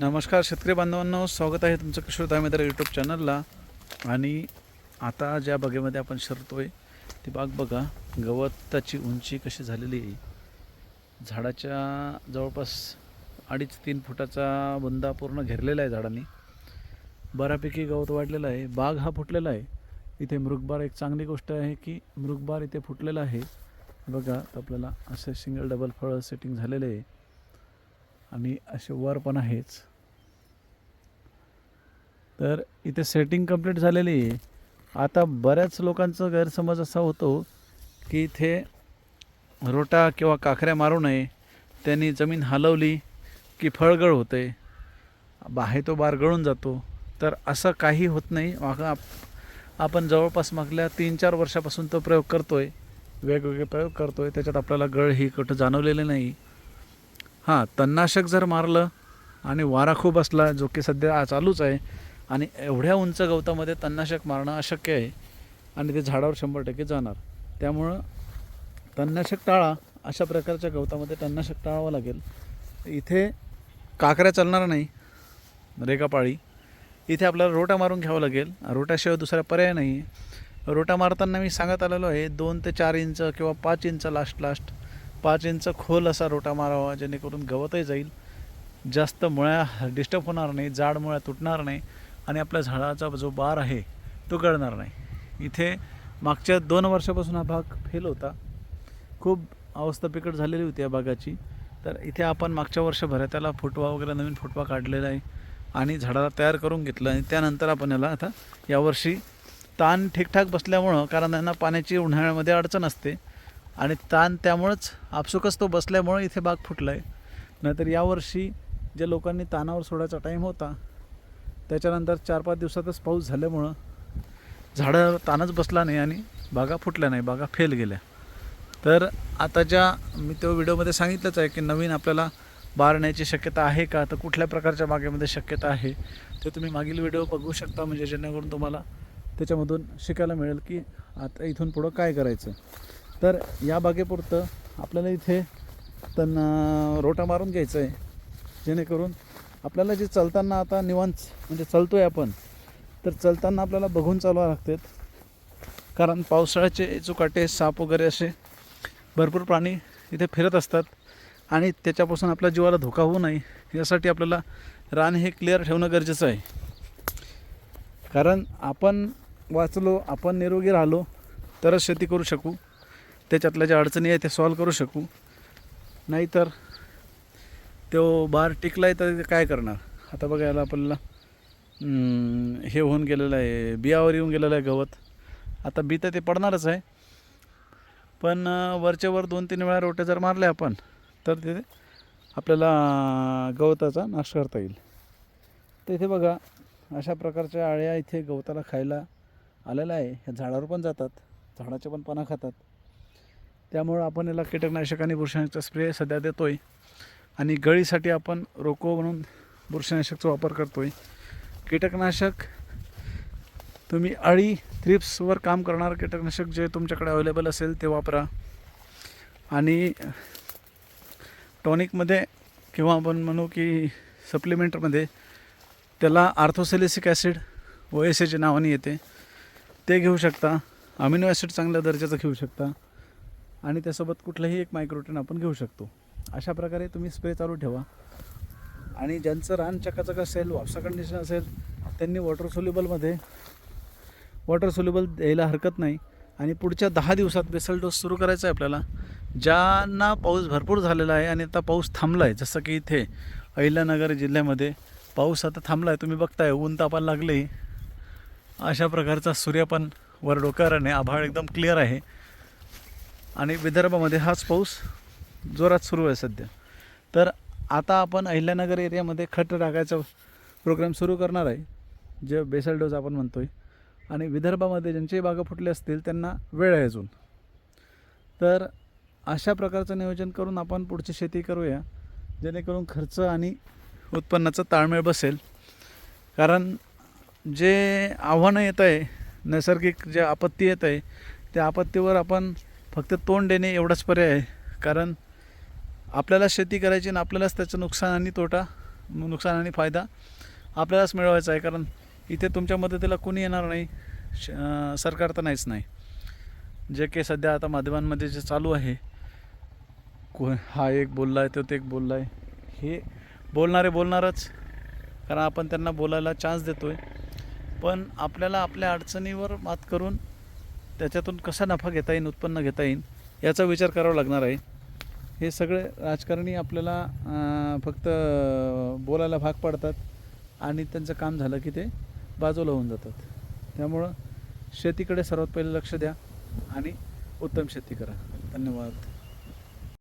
नमस्कार शेतकरी बांधवांनो स्वागत आहे तुमचं किशोर दामेदार यूट्यूब चॅनलला आणि आता ज्या बागेमध्ये आपण शिरतोय ती बाग बघा गवताची उंची कशी झालेली आहे. झाडाच्या जवळपास अडीच तीन फुटाचा बुंदा पूर्ण घेरलेला आहे झाडांनी. बऱ्यापैकी गवत वाढलेलं आहे. बाग हा फुटलेला आहे. इथे मृगबार एक चांगली गोष्ट आहे की मृगबार इथे फुटलेला आहे. बघा आपल्याला असे सिंगल डबल फळं सेटिंग झालेले आहे. आणि असे वर पण आहेच. तर इथे सेटिंग कंप्लीट झालेली आहे. आता बऱ्याच लोकांचा गैरसमज असा होतो की इथे रोटा किंवा काखऱ्या मारू नये त्यांनी जमीन हलवली की फळगळ होते बाहेर तो बार गळून जातो. तर असं काही होत नाही. मागं आप आपण जवळपास मागल्या तीन चार वर्षापासून तो प्रयोग करतो आहे वेगवेगळे प्रयोग करतो आहे त्याच्यात आपल्याला गळ ही कुठं जाणवलेली नाही. हां तणनाशक जर मारलं आणि वारा खूप असला जो की सध्या चालूच आहे आणि एवढ्या उंच गवतामध्ये तणनाशक मारणं अशक्य आहे आणि ते झाडावर शंभर टक्के जाणार. त्यामुळं तणनाशक टाळा अशा प्रकारच्या गवतामध्ये तणनाशक टाळावं लागेल. इथे काकऱ्या चालणार नाही रेगापाळी इथे आपल्याला रोटा मारून घ्यावं लागेल. रोटाशिवाय दुसरा पर्याय नाही रोटा मारताना मी सांगत आलेलो आहे दोन ते चार इंच किंवा पाच इंच लास्ट लास्ट पाच इंच खोल असा रोटा मारावा जेणेकरून गवतही जाईल. जास्त मुळ्या डिस्टर्ब होणार नाही जाड मुळ्या तुटणार नाही आणि आपल्या झाडाचा जो बार आहे तो गळणार नाही. इथे मागच्या दोन वर्षापासून हा भाग फेल होता. खूप अवस्था बिकट झालेली होती या बागाची तर इथे आपण मागच्या वर्षभरात त्याला फुटवा वगैरे नवीन फुटवा काढलेला आहे आणि झाडाला तयार करून घेतलं आणि त्यानंतर आपण याला आता यावर्षी ताण ठीकठाक बसल्यामुळं कारण त्यांना पाण्याची उन्हाळ्यामध्ये अडचण असते. आणि ताण त्यामुळंच आपसुकच तो बसल्यामुळं इथे बाग फुटला आहे नाहीतर यावर्षी ज्या लोकांनी तानावर सोडायचा टाईम होता त्याच्यानंतर चार पाच दिवसातच पाऊस झाल्यामुळं झाडं तानच बसला नाही आणि बागा फुटल्या नाही बागा फेल गेल्या. तर आता ज्या मी तो व्हिडिओमध्ये सांगितलंच आहे की नवीन आपल्याला बारण्याची शक्यता आहे का? तर कुठल्या प्रकारच्या बागेमध्ये शक्यता आहे? ते तुम्ही मागील व्हिडिओ बघू शकता म्हणजे जेणेकरून तुम्हाला त्याच्यामधून शिकायला मिळेल की आता इथून पुढं काय करायचं. तर या बागेपुरतं आपल्याला इथे त्यांना रोटा मारून घ्यायचं आहे जेणेकरून आपल्याला जे चालताना आता निवांत म्हणजे चालतो आहे आपण तर चालताना आपल्याला बघून चालवावं लागतात कारण पावसाळ्याचे चुकाटे साप वगैरे असे भरपूर प्राणी इथे फिरत असतात आणि त्याच्यापासून आपल्या जीवाला धोका होऊ नये यासाठी आपल्याला रान हे क्लिअर ठेवणं गरजेचं आहे. कारण आपण वाचलो आपण निरोगी राहिलो तरच शेती करू शकू. त्याच्यातल्या ज्या अडचणी आहे ते सॉल्व करू शकू. नाहीतर तो बार टिकला आहे तर काय करणार? आता बघायला आपल्याला हे होऊन गेलेलं आहे बियावर येऊन गेलेलं आहे गवत. आता बी तर ते पडणारच आहे. पण अं, वरच्या वर दोन तीन वेळा रोटे जर मारले आपण तर तिथे आपल्याला गवताचा नाश करता येईल. तर इथे बघा अशा प्रकारच्या आळ्या इथे गवताला खायला आलेल्या आहे. ह्या झाडावर पण जातात झाडाचे पण पानं खातात. त्यामुळं आपण याला कीटकनाशक आणि बुरशीनाशकचा स्प्रे सध्या देतो आहे आणि गळीसाठी आपण रोको म्हणून बुरशीनाशकचा वापर करतो आहे कीटकनाशक तुम्ही अळी थ्रिप्सवर काम करणारं कीटकनाशक जे तुमच्याकडे अवेलेबल असेल ते वापरा. आणि टॉनिकमध्ये किंवा आपण म्हणू की सप्लिमेंटमध्ये त्याला आर्थोसेलिसिक ॲसिड ओ एस एच्या नावाने येते. ते घेऊ शकता. अमिनो ॲसिड चांगल्या दर्जाचं घेऊ शकता. आणि त्यासोबत कुठलंही एक मायक्रोटेन आपण घेऊ शकतो. अशा प्रकारे तुम्ही स्प्रे चालू ठेवा. आणि ज्यांचं रान चकाचक असेल वापसा कंडिशन असेल त्यांनी वॉटर सोल्युबलमध्ये वॉटर सोल्युबल द्यायला हरकत नाही. आणि पुढच्या दहा दिवसात बेसल डोस सुरू करायचा आहे आपल्याला. ज्यांना पाऊस भरपूर झालेला आहे आणि आता पाऊस थांबला आहे जसं की इथे अहिल्यानगर जिल्ह्यामध्ये पाऊस आता थांबला आहे तुम्ही बघताय ऊन तापायला लागले अशा प्रकारचा सूर्यपण वर डोक्यावर आभाळ एकदम क्लिअर आहे. आणि विदर्भामध्ये हाच पाऊस जोरात सुरू आहे सध्या. तर आता आपण अहिल्यानगर एरियामध्ये खट टाकायचा प्रोग्राम सुरू करणार आहे जे बेसल डोज आपण म्हणतो आहे आणि विदर्भामध्ये ज्यांचे बागा फुटले असतील त्यांना वेळ आहे अजून. तर अशा प्रकारचं नियोजन करून आपण पुढची शेती करूया जेणेकरून खर्च आणि उत्पन्नाचा ताळमेळ बसेल. कारण जे आव्हानं येत आहे नैसर्गिक जे आपत्ती येत आहे त्या आपत्तीवर आपण फक्त तोंड देणे एवढाच पर्याय आहे. कारण आपल्याला शेती करायची आणि आपल्यालाच त्याचं नुकसान आणि तोटा नुकसान आणि फायदा आपल्यालाच मिळवायचा आहे. कारण इथे तुमच्या मदतीला कोणी येणार नाही श सरकार तर नाहीच नाही. जे काही सध्या आता माध्यमांमध्ये जे चालू आहे को हा एक बोलला आहे तो ते एक बोलला आहे हे बोलणारे बोलणारच. कारण आपण त्यांना बोलायला चान्स देतो आहे पण आपल्याला आपल्या अडचणीवर मात करून त्याच्यातून कसा नफा घेता येईल उत्पन्न घेता येईल याचा विचार करावा लागणार आहे. हे सगळे राजकारणी आपल्याला फक्त बोलायला भाग पाडतात आणि त्यांचं काम झालं की ते बाजूला होऊन जातात. त्यामुळं शेतीकडे सर्वात पहिले लक्ष द्या आणि उत्तम शेती करा. धन्यवाद.